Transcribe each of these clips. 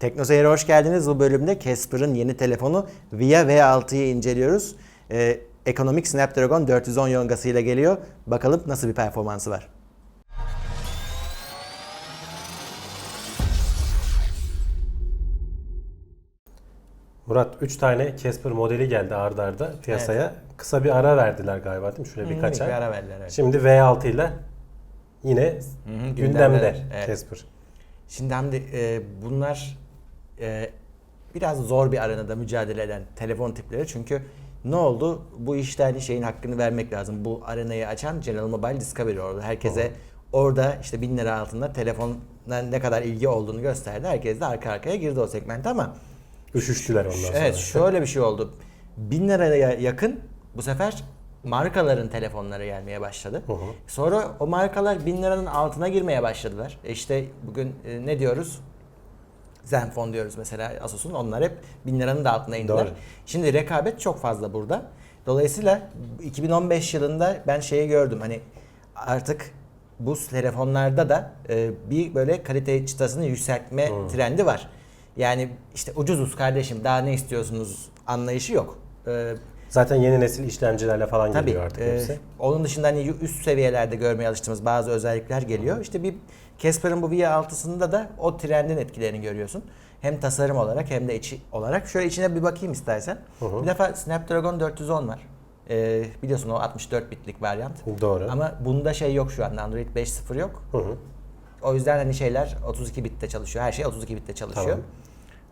Teknoseyir'e hoş geldiniz. Bu bölümde Casper'ın yeni telefonu Via V6'yı inceliyoruz. Ee, ekonomik Snapdragon 410 yongasıyla geliyor. Bakalım nasıl bir performansı var. Murat 3 tane Casper modeli geldi ardarda arda piyasaya. Kısa bir ara verdiler galiba değil mi? Şöyle birkaç ay. bir ara verdiler, evet. Şimdi V6 ile yine hı, gündemde gündemdeler, evet. Casper. Şimdi Hamdi e, bunlar e, biraz zor bir arenada mücadele eden telefon tipleri. Çünkü ne oldu? Bu işte hani şeyin hakkını vermek lazım. Bu arenayı açan General Mobile Discovery oldu. Herkese orada işte bin lira altında telefonla ne kadar ilgi olduğunu gösterdi. Herkes de arka arkaya girdi o segmente ama Üşüştüler ondan sonra. Evet şöyle bir şey oldu. Bin liraya yakın bu sefer markaların telefonları gelmeye başladı. hı. Sonra o markalar bin liranın altına girmeye başladılar. E işte bugün e, ne diyoruz? Zenfone diyoruz mesela Asus'un. Onlar hep bin liranın da altına indiler. Doğru. Şimdi rekabet çok fazla burada. Dolayısıyla 2015 yılında ben şeyi gördüm. Hani artık bu telefonlarda da e, bir böyle kalite çıtasını yükseltme trendi var. Yani işte ucuzuz kardeşim daha ne istiyorsunuz anlayışı yok. E, Zaten yeni nesil işlemcilerle falan Tabii. geliyor artık e, hepsi. onun dışında hani üst seviyelerde görmeye alıştığımız bazı özellikler geliyor. İşte bir Casper'ın bu V6'sında da o trendin etkilerini görüyorsun. Hem tasarım olarak hem de içi olarak. Şöyle içine bir bakayım istersen. hı. Bir defa Snapdragon 410 var. E, biliyorsun o 64 bitlik varyant. Doğru. Ama bunda şey yok şu anda. Android 5.0 yok. Hı hı. O yüzden hani şeyler 32 bitte çalışıyor. Her şey 32 bitte çalışıyor. Tamam.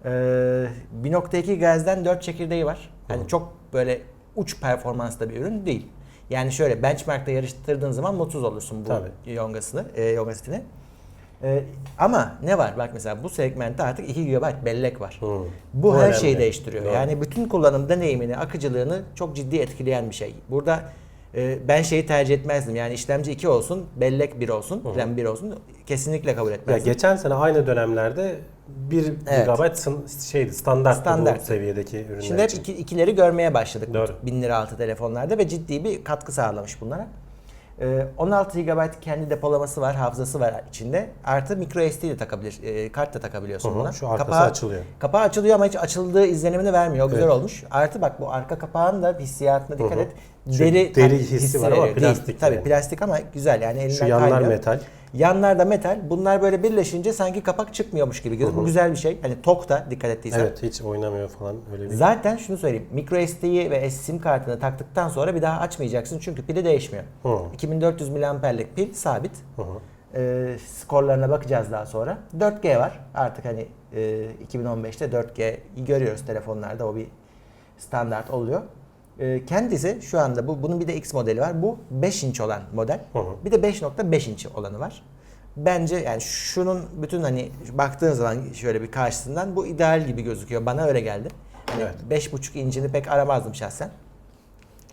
Ee, 1.2 GHz'den 4 çekirdeği var. Yani çok böyle uç performanslı bir ürün değil. Yani şöyle benchmark'ta yarıştırdığın zaman mutsuz olursun bu Tabii. yongasını, e, yonga setini. Ee, ama ne var? Bak mesela bu segmentte artık 2 GB bellek var. Hı. Bu, Bu her önemli. şeyi değiştiriyor. Doğru. Yani bütün kullanım deneyimini, akıcılığını çok ciddi etkileyen bir şey. Burada e, ben şeyi tercih etmezdim. Yani işlemci 2 olsun, bellek 1 olsun, RAM 1 olsun. Kesinlikle kabul Ya etmezdim. geçen sene aynı dönemlerde 1 Evet. GB şeydi standart Standart. bu seviyedeki ürünler Şimdi hep iki, ikileri görmeye başladık Doğru. tip 1000 lira altı telefonlarda ve ciddi bir katkı sağlamış bunlara. Ee, 16 GB kendi depolaması var, hafızası var içinde. Artı micro SD de takabilir, e, kart da takabiliyorsun Hı hı, buna. şu arkası açılıyor. Kapağı açılıyor ama hiç açıldığı izlenimini vermiyor. O güzel Evet. olmuş. Artı bak bu arka kapağın da hissiyatına dikkat Hı hı. et. Deri, deri hissi var ama veriyor. Değil, plastik Tabii plastik ama güzel yani elinden Şu yanlar kaymıyor. metal. Yanlar da metal. Bunlar böyle birleşince sanki kapak çıkmıyormuş gibi gözüküyor. Bu güzel bir şey. Hani tok da dikkat ettiysen. Evet hiç oynamıyor falan öyle bir. Zaten şunu söyleyeyim. Micro SD'yi ve sim kartını taktıktan sonra bir daha açmayacaksın çünkü pili değişmiyor. Hı. 2400 mAh'lik pil sabit. Hı hı. Ee, skorlarına bakacağız daha sonra. 4G var. Artık hani e, 2015'te 4G'yi görüyoruz telefonlarda. O bir standart oluyor. Ee, kendisi şu anda bu bunun bir de X modeli var. Bu 5 inç olan model. Hı hı. Bir de 5.5 inç olanı var. Bence yani şunun bütün hani baktığın zaman şöyle bir karşısından bu ideal gibi gözüküyor. Bana öyle geldi. Hani Evet. 5.5 incini pek aramazdım şahsen.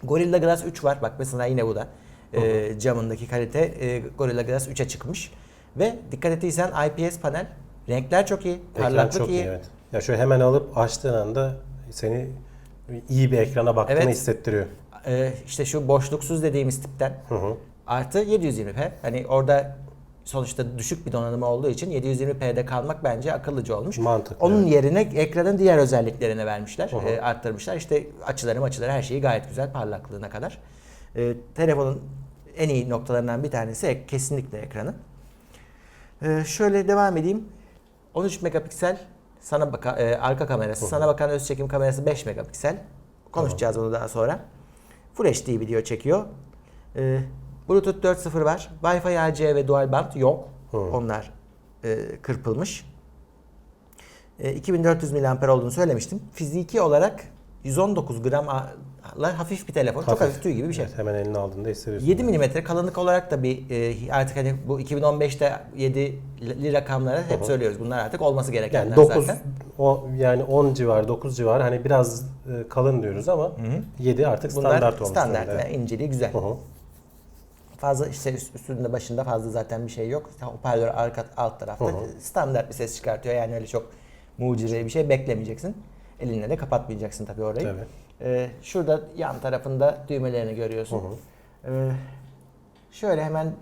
Gorilla Glass 3 var. Bak mesela yine bu da. Ee, camındaki kalite e, Gorilla Glass 3'e çıkmış. Ve dikkat ettiysen IPS panel. Renkler çok iyi. Parlaklık çok iyi. iyi evet. Ya şöyle hemen alıp açtığın anda seni iyi bir ekrana baktığını Evet. hissettiriyor. Ee, işte şu boşluksuz dediğimiz tipten. Hı hı. Artı 720p. Hani orada sonuçta düşük bir donanımı olduğu için 720p'de kalmak bence akıllıca olmuş. Mantıklı, Onun yerine ekranın diğer özelliklerini vermişler. e, arttırmışlar. İşte açıları açıları her şeyi gayet güzel parlaklığına kadar. E, telefonun en iyi noktalarından bir tanesi ek- kesinlikle ekranı. E, şöyle devam edeyim. 13 megapiksel sana baka, e, arka kamerası, sana bakan öz çekim kamerası 5 megapiksel. Konuşacağız onu daha sonra. Full HD video çekiyor. E, Bluetooth 4.0 var. Wi-Fi AC ve dual band yok. Hı. Onlar e, kırpılmış. E, 2400 mAh olduğunu söylemiştim. Fiziki olarak 119 gramla hafif bir telefon. Çok hafif tüy gibi bir şey. Evet, hemen eline aldığında hissediyorsun. 7 mm kalınlık olarak da bir e, artık hani bu 2015'te 7'li rakamları hep söylüyoruz. Bunlar artık olması gerekenler Yani 9 zaten. o yani 10 civar 9 civar hani biraz e, kalın diyoruz ama 7 artık Bunlar standart olmuş. standart ve evet. inceliği güzel. Hı hı. Fazla işte üst- üstünde başında fazla zaten bir şey yok. Hoparlör arka alt tarafta Hı hı. standart bir ses çıkartıyor. Yani öyle çok mucize bir şey beklemeyeceksin. Elinle de kapatmayacaksın tabii orayı. Tabii. Ee, şurada yan tarafında düğmelerini görüyorsun. Hı hı. Ee, şöyle hemen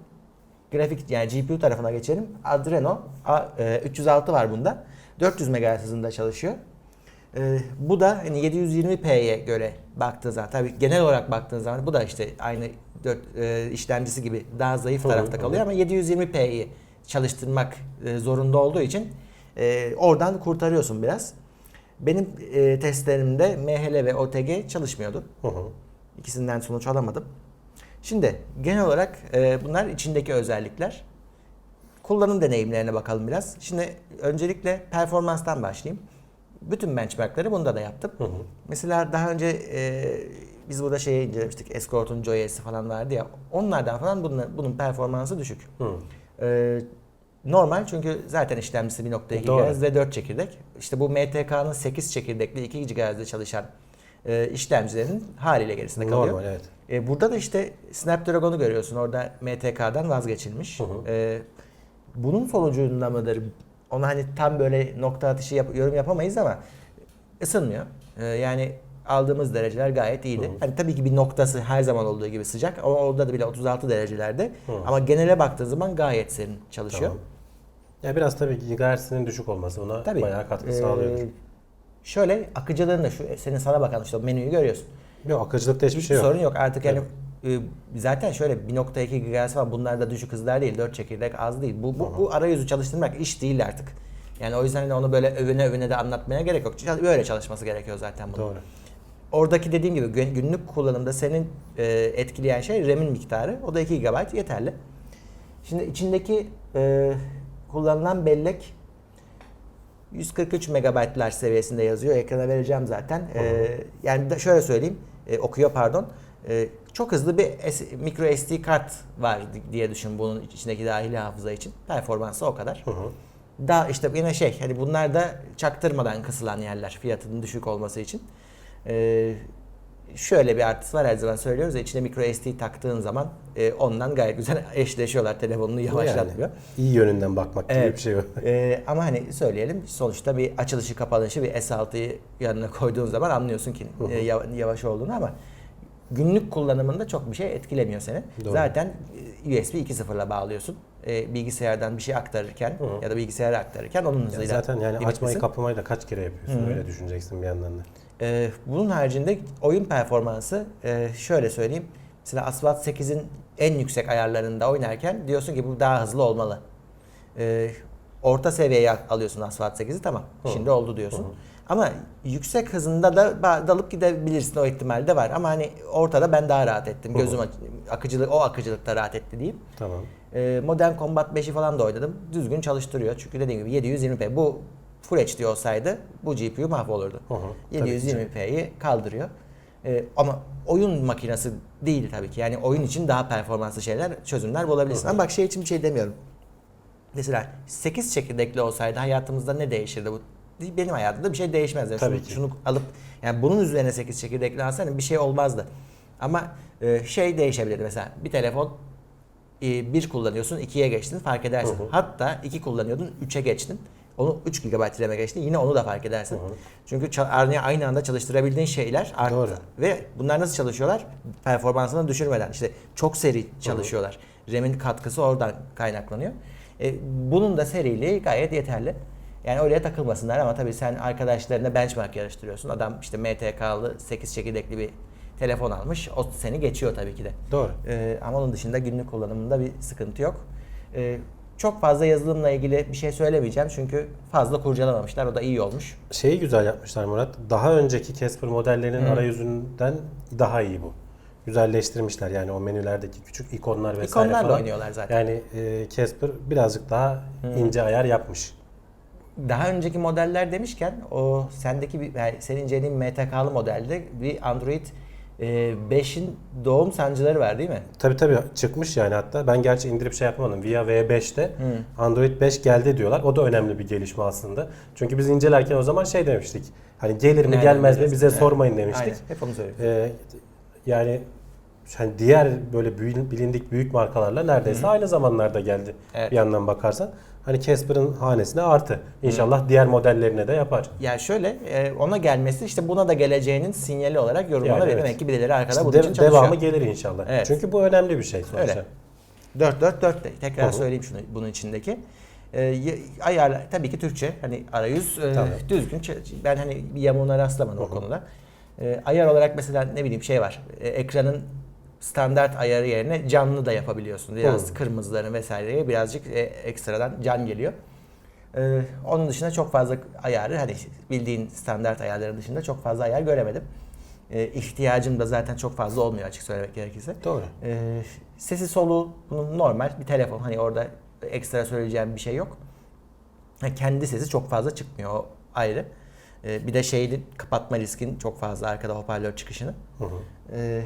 grafik yani GPU tarafına geçelim. Adreno A- e, 306 var bunda. 400 MHz hızında çalışıyor. Ee, bu da hani 720p'ye göre baktığın zaman tabii genel olarak baktığın zaman bu da işte aynı 4 e, işlemcisi gibi daha zayıf Hı tarafta hı. kalıyor ama 720p'yi çalıştırmak e, zorunda olduğu için e, oradan kurtarıyorsun biraz. Benim e, testlerimde MHL ve OTG çalışmıyordu. Hı hı. İkisinden sonuç alamadım. Şimdi genel olarak e, bunlar içindeki özellikler. Kullanım deneyimlerine bakalım biraz. Şimdi öncelikle performanstan başlayayım. Bütün benchmarkları bunda da yaptım. Hı hı. Mesela daha önce e, biz burada şeyi incelemiştik. Escort'un Joy'si falan vardı ya. Onlardan falan bunun, bunun performansı düşük. Hı. E, normal çünkü zaten işlemcisi 1.2 Doğru. GHz ve 4 çekirdek. İşte bu MTK'nın 8 çekirdekli 2 GHz'de çalışan e, işlemcilerin haliyle gerisinde kalıyor. Normal evet. E, burada da işte Snapdragon'u görüyorsun. Orada MTK'dan vazgeçilmiş. Hı hı. E, bunun sonucunda mıdır? Ona hani tam böyle nokta atışı yap- yorum yapamayız ama ısınmıyor. E, yani aldığımız dereceler gayet iyiydi. Hı. Hani tabii ki bir noktası her zaman olduğu gibi sıcak ama orada da bile 36 derecelerde. Hı. Ama genele baktığın zaman gayet serin çalışıyor. Tamam. Ya biraz tabii gigahertz'inin düşük olması ona Tabii. bayağı katkı E, sağlıyor. Şöyle akıcılığın da şu senin sana bakan işte menüyü görüyorsun. Yok akıcılıkta hiçbir şey yok. Sorun yok. Artık yani e, zaten şöyle 1.2 GHz falan bunlar da düşük hızlar değil. 4 çekirdek az değil. Bu, bu, bu arayüzü çalıştırmak iş değil artık. Yani o yüzden hani onu böyle övüne övüne de anlatmaya gerek yok. Böyle çalışması gerekiyor zaten bunun. Doğru. Oradaki dediğim gibi gün- günlük kullanımda senin e, etkileyen şey RAM'in miktarı. O da 2 GB yeterli. Şimdi içindeki e, kullanılan bellek 143 megabaytlar seviyesinde yazıyor. Ekrana vereceğim zaten. E, yani da şöyle söyleyeyim. e, okuyor pardon. E, çok hızlı bir S- micro SD kart var diye düşün bunun içindeki dahili hafıza için. Performansı o kadar. Hı hı. Daha işte yine şey hani bunlar da çaktırmadan kısılan yerler fiyatının düşük olması için. Ee, şöyle bir artısı var her zaman söylüyoruz ya içine micro SD taktığın zaman e, ondan gayet güzel eşleşiyorlar telefonunu yavaşlatmıyor. Yani, iyi yönünden bakmak gibi Evet. bir şey yok. Ee, ama hani söyleyelim sonuçta bir açılışı kapanışı bir S6'yı yanına koyduğun zaman anlıyorsun ki e, yav- yavaş olduğunu ama günlük kullanımında çok bir şey etkilemiyor seni. Doğru. Zaten e, USB 2.0'la bağlıyorsun. E, bilgisayardan bir şey aktarırken Hı ya da bilgisayara aktarırken onun hızıyla. zaten yani açmayı kapamayı da kaç kere yapıyorsun hı. öyle düşüneceksin bir yandan da. Ee, bunun haricinde oyun performansı e, şöyle söyleyeyim. Mesela Asphalt 8'in en yüksek ayarlarında oynarken diyorsun ki bu daha hızlı olmalı. Ee, orta seviyeye alıyorsun Asphalt 8'i tamam. Hı. Şimdi oldu diyorsun. Hı. Ama yüksek hızında da dalıp gidebilirsin o ihtimal de var. Ama hani ortada ben daha rahat ettim. Gözüm akıcılık o akıcılıkta rahat etti diyeyim. Tamam. Ee, Modern Combat 5'i falan da oynadım. Düzgün çalıştırıyor. Çünkü dediğim gibi 720p. Bu Full HD olsaydı bu GPU mahvolurdu. Hı hı. Tabii ki. 720p'yi kaldırıyor. Ee, ama oyun makinesi değil tabii ki. Yani oyun için daha performanslı şeyler, çözümler bulabilirsin. Hı hı. Ama bak şey için bir şey demiyorum. Mesela 8 çekirdekli olsaydı hayatımızda ne değişirdi bu? Benim hayatımda bir şey değişmezdi. Tabii şunu, ki. şunu alıp yani bunun üzerine 8 çekirdekli alsaydım bir şey olmazdı. Ama e, şey değişebilirdi mesela bir telefon e, bir kullanıyorsun ikiye geçtin fark edersin. Hı hı. Hatta iki kullanıyordun üçe geçtin. Onu 3 GB RAM'e geçtin. Yine onu da fark edersin. Hı hı. Çünkü ça- aynı, anda çalıştırabildiğin şeyler arttı. Doğru. Ve bunlar nasıl çalışıyorlar? Performansını düşürmeden. işte çok seri çalışıyorlar. RAM'in katkısı oradan kaynaklanıyor. E, bunun da seriliği gayet yeterli. Yani oraya takılmasınlar ama tabii sen arkadaşlarına benchmark yarıştırıyorsun. Adam işte MTK'lı 8 çekirdekli bir telefon almış. O seni geçiyor tabii ki de. Doğru. Ee, ama onun dışında günlük kullanımında bir sıkıntı yok. Ee, çok fazla yazılımla ilgili bir şey söylemeyeceğim çünkü fazla kurcalamamışlar. O da iyi olmuş. Şeyi güzel yapmışlar Murat. Daha önceki Casper modellerinin Hı. arayüzünden daha iyi bu. Güzelleştirmişler yani o menülerdeki küçük ikonlar vesaire İkonlarla falan. oynuyorlar zaten. Yani e, Casper birazcık daha ince ayar yapmış. Daha önceki modeller demişken o sendeki bir, yani senin incelediğin MTK'lı modelde bir Android 5'in doğum sancıları var değil mi? Tabi tabi çıkmış yani hatta. Ben gerçi indirip şey yapamadım. Via V5'te Android 5 geldi diyorlar. O da önemli bir gelişme aslında. Çünkü biz incelerken o zaman şey demiştik. Hani gelir mi Nereden gelmez mi bize Evet. sormayın demiştik. Aynen. Hep onu söylüyorum. Ee, yani hani diğer böyle bilindik büyük markalarla neredeyse aynı zamanlarda geldi. Evet. Bir yandan bakarsan. Hani Casper'ın hanesine artı. İnşallah diğer modellerine de yapar. Yani şöyle e, ona gelmesi işte buna da geleceğinin sinyali olarak yorumlanabilir. Yani evet. Demek ki birileri arkada İşte bunun de- için çalışıyor. devamı gelir inşallah. Evet. Çünkü bu önemli bir şey sonuçta. Öyle. 4 4 4 de. Tekrar Hı hı. söyleyeyim şunu bunun içindeki. E, y- ayarlar tabii ki Türkçe. Hani arayüz e, düzgün. Ç- Ben hani bir yamuğuna rastlamadım o konuda. E, ayar olarak mesela ne bileyim şey var. E, ekranın standart ayarı yerine canlı da yapabiliyorsun. Biraz Hı. kırmızıların vesaireye birazcık e, ekstradan can geliyor. Ee, onun dışında çok fazla ayarı hani bildiğin standart ayarların dışında çok fazla ayar göremedim. Ee, ihtiyacım da zaten çok fazla olmuyor açık söylemek gerekirse. Doğru. Ee, sesi soluğu bunun normal bir telefon hani orada ekstra söyleyeceğim bir şey yok. Ha, kendi sesi çok fazla çıkmıyor o ayrı. Ee, bir de şeydi kapatma riskin çok fazla arkada hoparlör çıkışını. Hı hı. Ee,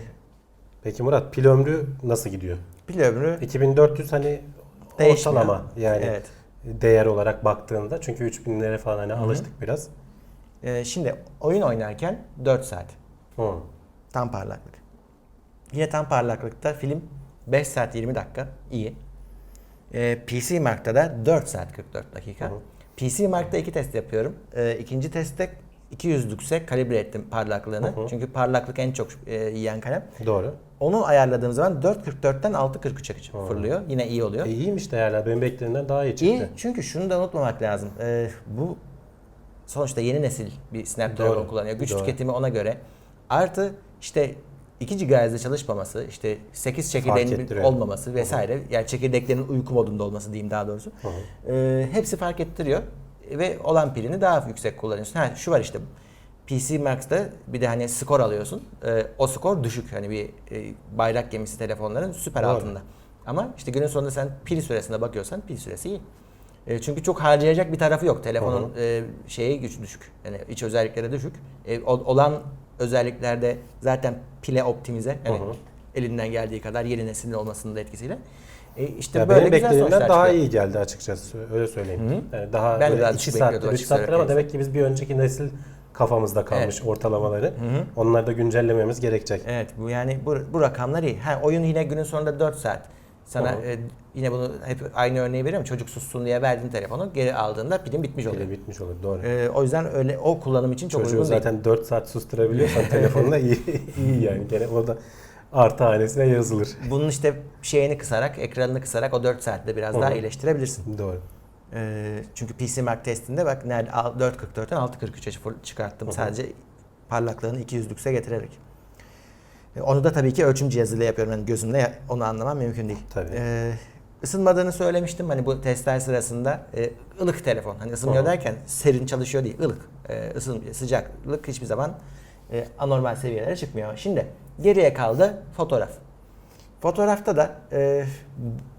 Peki Murat pil ömrü nasıl gidiyor? pil ömrü 2400 hani Değişmiyor. ortalama yani evet. değer olarak baktığında çünkü 3000'lere falan hani alıştık biraz. Ee, şimdi oyun oynarken 4 saat. Hı. Tam parlaklık. Yine tam parlaklıkta film 5 saat 20 dakika iyi. Ee, PC Mark'ta da 4 saat 44 dakika. PC Mark'ta iki test yapıyorum. Ee, ikinci testte 200 lükse kalibre ettim parlaklığını. Hı hı. Çünkü parlaklık en çok e, yiyen kalem. Doğru. Onu ayarladığım zaman 4.44'ten 6.43'e Hı. fırlıyor. Yine iyi oluyor. E, iyiymiş değerler. Benim beklediğimden daha iyi çıktı. İyi çünkü şunu da unutmamak lazım. Ee, bu sonuçta yeni nesil bir Snapdragon Doğru, kullanıyor. Güç doğru. tüketimi ona göre. Artı işte 2 GHz'de çalışmaması, işte 8 çekirdeğinin ettiriyor. olmaması vesaire. Yani çekirdeklerin uyku modunda olması diyeyim daha doğrusu. Hı hı. Ee, hepsi fark ettiriyor ve olan pilini daha yüksek kullanıyorsun. Ha şu var işte PC Max'ta bir de hani skor alıyorsun. Ee, o skor düşük. Hani bir e, bayrak gemisi telefonların süper Doğru. altında. Ama işte günün sonunda sen pil süresine bakıyorsan pil süresi iyi. E, çünkü çok harcayacak bir tarafı yok. Telefonun e, şeyi güç düşük. Yani iç özellikleri düşük. E, olan özelliklerde zaten pile optimize. Yani Hı hı. elinden geldiği kadar yeni neslin olmasının da etkisiyle. E, işte Ya böyle benim beklediğimden daha çıkıyor. iyi geldi açıkçası. Öyle söyleyeyim. Hı hı. Yani daha Ben böyle daha 2 düşük saattir, bekliyordum 3 açık saattir ama demek ki biz bir önceki nesil kafamızda kalmış ortalamaları. hı. Onları da güncellememiz gerekecek. Evet bu yani bu, bu rakamlar iyi. Ha, oyun yine günün sonunda 4 saat. Sana Hı hı. e, yine bunu hep aynı örneği veriyorum. Çocuk sussun diye verdin telefonu. Geri aldığında pilin bitmiş oluyor. Pili bitmiş olur doğru. E, o yüzden öyle o kullanım için çok Çocuğu uygun değil. zaten 4 saat susturabiliyorsan telefonla iyi, iyi yani. Gene orada artı hanesine yazılır. Bunun işte şeyini kısarak, ekranını kısarak o 4 saatte biraz daha hı. iyileştirebilirsin. Doğru. Ee, çünkü PC Mark testinde bak nerede 4.44'ten 6.43'e full çıkarttım Hı sadece parlaklığını 200 lükse getirerek. Ee, onu da tabii ki ölçüm cihazıyla yapıyorum. Yani gözümle onu anlamam mümkün değil. Tabii. Ee, ısınmadığını söylemiştim hani bu testler sırasında. Ee, ılık telefon. Hani ısınmıyor Hı derken serin çalışıyor değil. ılık. Ee, ısın, sıcaklık hiçbir zaman e, anormal seviyelere çıkmıyor. Şimdi geriye kaldı fotoğraf. Fotoğrafta da e,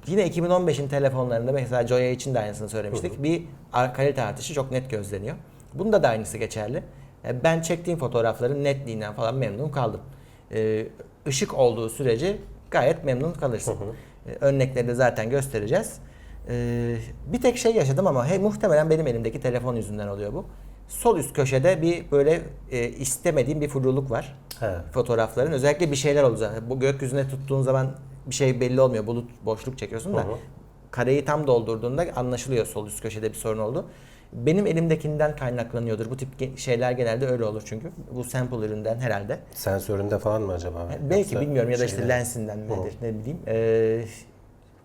yine 2015'in telefonlarında mesela Joya için de aynısını söylemiştik. Hı hı. Bir kalite artışı çok net gözleniyor. Bunda da aynısı geçerli. E, ben çektiğim fotoğrafların netliğinden falan memnun kaldım. E, ışık olduğu sürece gayet memnun kalırsın. Hı hı. E, örnekleri de zaten göstereceğiz. E, bir tek şey yaşadım ama he, muhtemelen benim elimdeki telefon yüzünden oluyor bu. Sol üst köşede bir böyle e, istemediğim bir furuluk var He. fotoğrafların. Özellikle bir şeyler zaten. Bu gökyüzüne tuttuğun zaman bir şey belli olmuyor. Bulut boşluk çekiyorsun da. Hı hı. Kareyi tam doldurduğunda anlaşılıyor sol üst köşede bir sorun oldu. Benim elimdekinden kaynaklanıyordur. Bu tip şeyler genelde öyle olur çünkü. Bu sample üründen herhalde. Sensöründe falan mı acaba? Belki Yoksa bilmiyorum ya da işte şeyler- lensinden Hı. midir ne bileyim. Ee,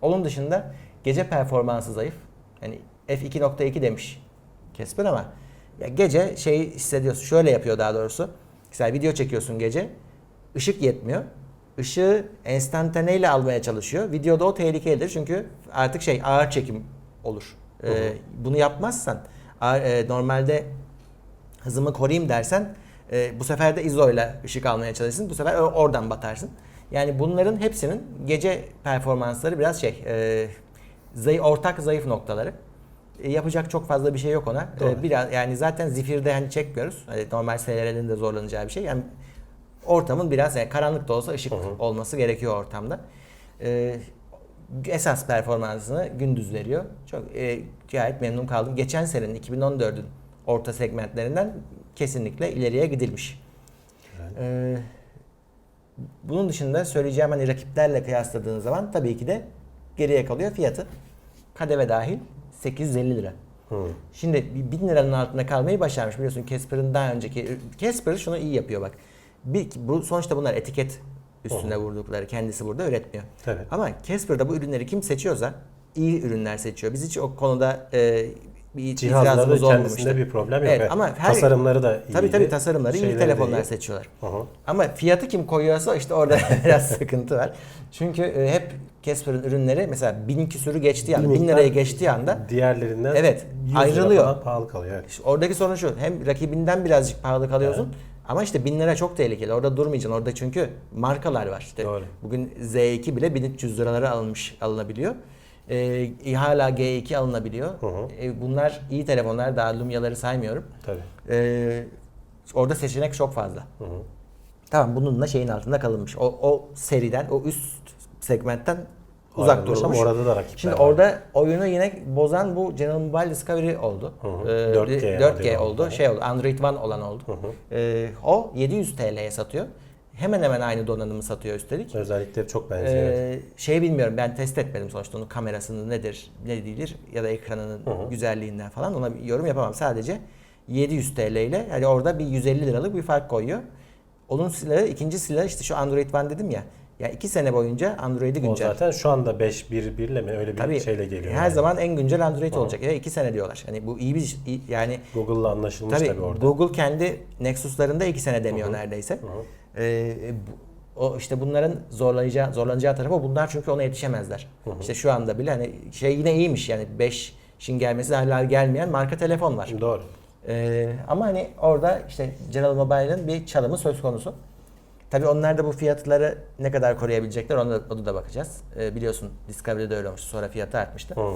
onun dışında gece performansı zayıf. Yani f2.2 demiş Casper ama ya gece şey hissediyorsun. Şöyle yapıyor daha doğrusu. Mesela video çekiyorsun gece. ışık yetmiyor. Işığı enstantaneyle almaya çalışıyor. Videoda o tehlikelidir çünkü artık şey ağır çekim olur. Ee, Hı hı. bunu yapmazsan e, normalde hızımı koruyayım dersen e, bu sefer de ISO ile ışık almaya çalışırsın. Bu sefer oradan batarsın. Yani bunların hepsinin gece performansları biraz şey e, zayıf, ortak zayıf noktaları. E, yapacak çok fazla bir şey yok ona. E, Doğru. biraz yani zaten zifirde hani çekmiyoruz. Hani normal SLR'nin de zorlanacağı bir şey. Yani ortamın biraz yani karanlık da olsa ışık Hı hı. olması gerekiyor ortamda. E, esas performansını gündüz veriyor. Çok e, gayet memnun kaldım. Geçen senenin 2014'ün orta segmentlerinden kesinlikle ileriye gidilmiş. Ee, bunun dışında söyleyeceğim hani rakiplerle kıyasladığın zaman tabii ki de geriye kalıyor fiyatı. KDV dahil 850 lira. Hı. Şimdi bir 1000 liranın altında kalmayı başarmış. Biliyorsun Casper'ın daha önceki Casper şunu iyi yapıyor bak. Bir, bu sonuçta bunlar etiket üstüne Hı. vurdukları. Kendisi burada üretmiyor. Tabii. Ama Casper'da bu ürünleri kim seçiyorsa iyi ürünler seçiyor. Biz hiç o konuda e, bir itirazımız kendisinde olmamıştı. bir problem yok. Evet, Evet, ama her- tasarımları da iyi. Tabii tabii tasarımları iyi telefonlar seçiyorlar. Ama fiyatı kim koyuyorsa işte orada biraz sıkıntı var. Çünkü e, hep Casper'ın ürünleri mesela bin küsürü geçtiği anda, bin liraya geçtiği anda diğerlerinden Evet, 100 lira ayrılıyor. pahalı kalıyor. Evet. işte oradaki sorun şu. Hem rakibinden birazcık pahalı kalıyorsun. Ama işte bin lira çok tehlikeli. Orada durmayacaksın. Orada çünkü markalar var. İşte Doğru. bugün Z2 bile 1300 liralara alınmış alınabiliyor. Ee, hala G2 alınabiliyor. Hı hı. Ee, bunlar iyi telefonlar. Daha Lumia'ları saymıyorum. Tabii. Ee, orada seçenek çok fazla. Hı hı. Tamam bununla şeyin altında kalınmış. O, o seriden, o üst segmentten uzak Ayrılmış durulmuş. Ama orada da rakipler Şimdi var. orada oyunu yine bozan bu General Mobile Discovery oldu. Hı hı. Ee, 4G 4G aldı. oldu. Şey oldu. Android One olan oldu. Hı hı. Ee, o 700 TL'ye satıyor. Hemen hemen aynı donanımı satıyor üstelik. Özellikleri çok benziyor. evet. Ee, şey bilmiyorum ben test etmedim sonuçta onun kamerasının nedir ne değildir ya da ekranının Hı hı. güzelliğinden falan ona bir yorum yapamam. Sadece 700 TL ile hani orada bir 150 liralık bir fark koyuyor. Onun silahı ikinci silahı işte şu Android One dedim ya. Ya iki sene boyunca Android'i O güncel. zaten şu anda 5.1.1 ile mi öyle bir Tabii şeyle geliyor. her yani. zaman en güncel Android olacak. Ya iki sene diyorlar. Hani bu iyi bir yani Google'la anlaşılmış tabii, tabii, orada. Google kendi Nexus'larında iki sene demiyor Hı hı. neredeyse. Hı hı. Ee, bu- o işte bunların zorlayacağı zorlanacağı tarafı bunlar çünkü ona yetişemezler. Hı hı. İşte şu anda bile hani şey yine iyiymiş yani 5 şin gelmesi hala gelmeyen marka telefon var. Doğru. Ee, ama hani orada işte General Mobile'ın bir çalımı söz konusu. Tabii onlar da bu fiyatları ne kadar koruyabilecekler ona da, ona da bakacağız. Ee, biliyorsun Discovery'de öyle olmuştu. Sonra fiyatı artmıştı. Hı.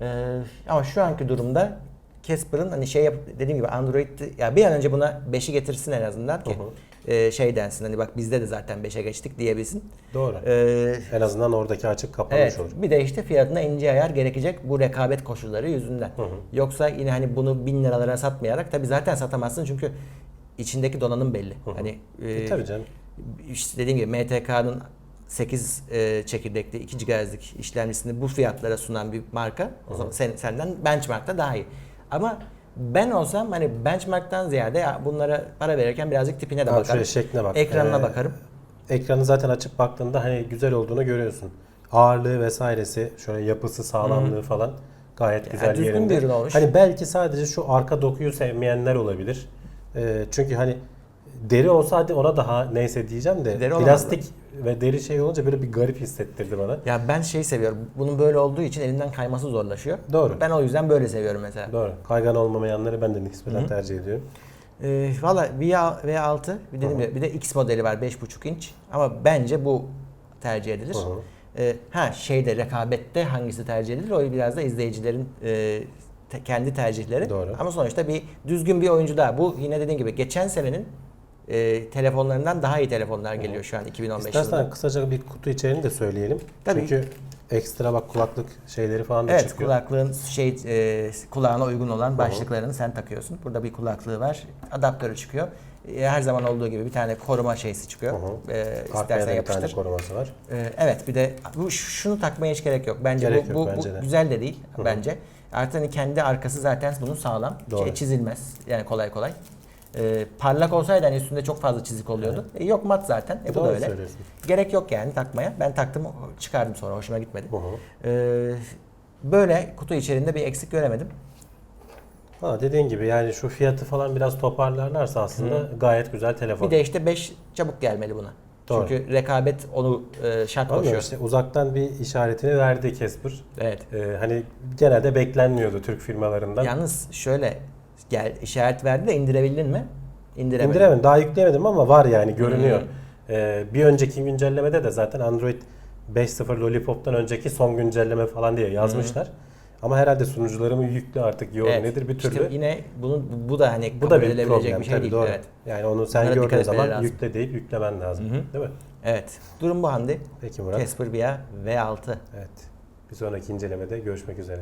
Ee, ama şu anki durumda Casper'ın hani şey yap dediğim gibi Android ya bir an önce buna 5'i getirsin en azından ki Hı e, şey densin hani bak bizde de zaten 5'e geçtik diyebilsin. Doğru. Ee, En azından oradaki açık kapanmış evet. olur. Bir de işte fiyatına ince ayar gerekecek bu rekabet koşulları yüzünden. Hı hı. Yoksa yine hani bunu 1000 liralara satmayarak tabii zaten satamazsın çünkü içindeki donanım belli. Hı hı. Hani e, E, tabii canım. işte dediğim gibi MTK'nın 8 e, çekirdekli 2 GHz'lik işlemcisini bu fiyatlara sunan bir marka o zaman sen, senden benchmark'ta daha iyi. Ama ben olsam hani benchmark'tan ziyade ya bunlara para verirken birazcık tipine de bakarım. şöyle şekline bak. Ekranına Ee, bakarım. Ekranı zaten açıp baktığında hani güzel olduğunu görüyorsun. Ağırlığı vesairesi, şöyle yapısı, sağlamlığı falan gayet güzel düzgün yerinde. bir ürün olmuş. Hani belki sadece şu arka dokuyu sevmeyenler olabilir. Ee, çünkü hani deri olsa hadi ona daha neyse diyeceğim de Deri olamaz plastik ve deri şey olunca böyle bir garip hissettirdi bana. Ya ben şey seviyorum. Bunun böyle olduğu için elinden kayması zorlaşıyor. Doğru. Ben o yüzden böyle seviyorum mesela. Doğru. Kaygan olmamayanları ben de nispeten tercih ediyorum. Ee, Valla V6 bir, dedim ya, bir de X modeli var 5.5 inç ama bence bu tercih edilir. Hı hı. Ee, ha şeyde rekabette hangisi tercih edilir o biraz da izleyicilerin e, te- kendi tercihleri. Doğru. Ama sonuçta bir düzgün bir oyuncu daha. Bu yine dediğim gibi geçen senenin e, telefonlarından daha iyi telefonlar geliyor şu an 2015 İstersen yılında. kısaca bir kutu içeriğini de söyleyelim. Tabii. Çünkü ekstra bak kulaklık şeyleri falan da Evet çıkıyor. kulaklığın şey e, kulağına uygun olan başlıklarını sen takıyorsun. Burada bir kulaklığı var. Adaptörü çıkıyor. E, her zaman olduğu gibi bir tane koruma şeysi çıkıyor. Hı hı. E, Arkaya istersen da bir yapıştır. tane koruması var. Ee, evet bir de bu şunu takmaya hiç gerek yok. Bence Gerek bu, yok bu, bence bu de. güzel de değil bence. Artık hani kendi arkası zaten bunun sağlam. Doğru. Şey, çizilmez yani kolay kolay. Ee, parlak olsaydı hani üstünde çok fazla çizik oluyordu. E, yok mat zaten. E, bu da Doğru öyle. söylüyorsun. Gerek yok yani takmaya. Ben taktım çıkardım sonra hoşuma gitmedi. Hı hı. Ee, böyle kutu içerisinde bir eksik göremedim. Ha, dediğin gibi yani şu fiyatı falan biraz toparlarlarsa aslında gayet güzel telefon. Bir de işte 5 çabuk gelmeli buna. Doğru. Çünkü rekabet onu e, şart mı? koşuyor. İşte uzaktan bir işaretini verdi Casper. Evet. Ee, hani genelde beklenmiyordu Türk firmalarından. Yalnız şöyle gel işaret verdi de indirebildin mi? İndiremedim. İndiremedim. Daha yükleyemedim ama var yani görünüyor. Hmm. Ee, bir önceki güncellemede de zaten Android 5.0 Lollipop'tan önceki son güncelleme falan diye yazmışlar. Ama herhalde sunucularımı yüklü artık yoğun Evet. nedir bir İşte türlü. yine bunun bu da hani bu da bir problem bir şey tabii değil. doğru. Evet. Yani onu sen Bunlara gördüğün zaman lazım. yükle deyip yüklemen lazım. Hı hı. Değil mi? Evet. Durum bu Hande. Peki Murat. Casper Via V6. Evet. Bir sonraki incelemede görüşmek üzere.